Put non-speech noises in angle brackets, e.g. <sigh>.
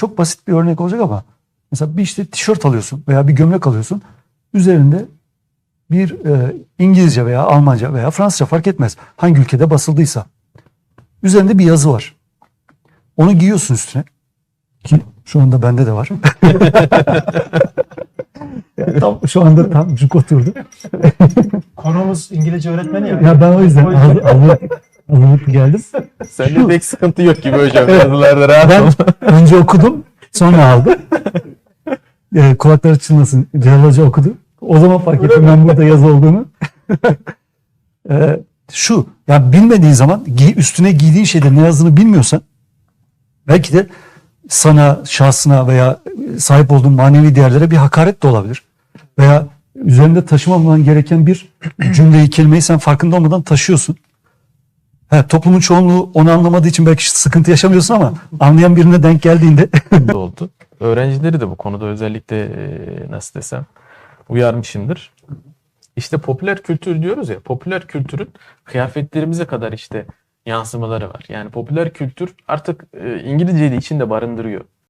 Çok basit bir örnek olacak ama mesela bir işte tişört alıyorsun veya bir gömlek alıyorsun. Üzerinde bir e, İngilizce veya Almanca veya Fransızca fark etmez. Hangi ülkede basıldıysa. Üzerinde bir yazı var. Onu giyiyorsun üstüne. Ki şu anda bende de var. <laughs> Ya tam, şu anda tam cuk oturdu. Konumuz İngilizce öğretmeni ya. Ya ben o yüzden hazır- hazır- hazırlıklı geldim. Sende pek sıkıntı yok gibi hocam. Yazılarda rahat Ben ol. önce okudum, sonra aldım. E, kulakları çınlasın. Celal Hoca okudu. O zaman fark ettim ben burada yazı olduğunu. E, şu, ya bilmediğin zaman üstüne giydiğin şeyde ne yazdığını bilmiyorsan belki de sana, şahsına veya sahip olduğun manevi değerlere bir hakaret de olabilir. Veya üzerinde taşımaman gereken bir cümleyi, kelimeyi sen farkında olmadan taşıyorsun. He, toplumun çoğunluğu onu anlamadığı için belki sıkıntı yaşamıyorsun ama anlayan birine denk geldiğinde <laughs> oldu. Öğrencileri de bu konuda özellikle nasıl desem uyarmışımdır. İşte popüler kültür diyoruz ya. Popüler kültürün kıyafetlerimize kadar işte yansımaları var. Yani popüler kültür artık İngilizceyi de içinde barındırıyor.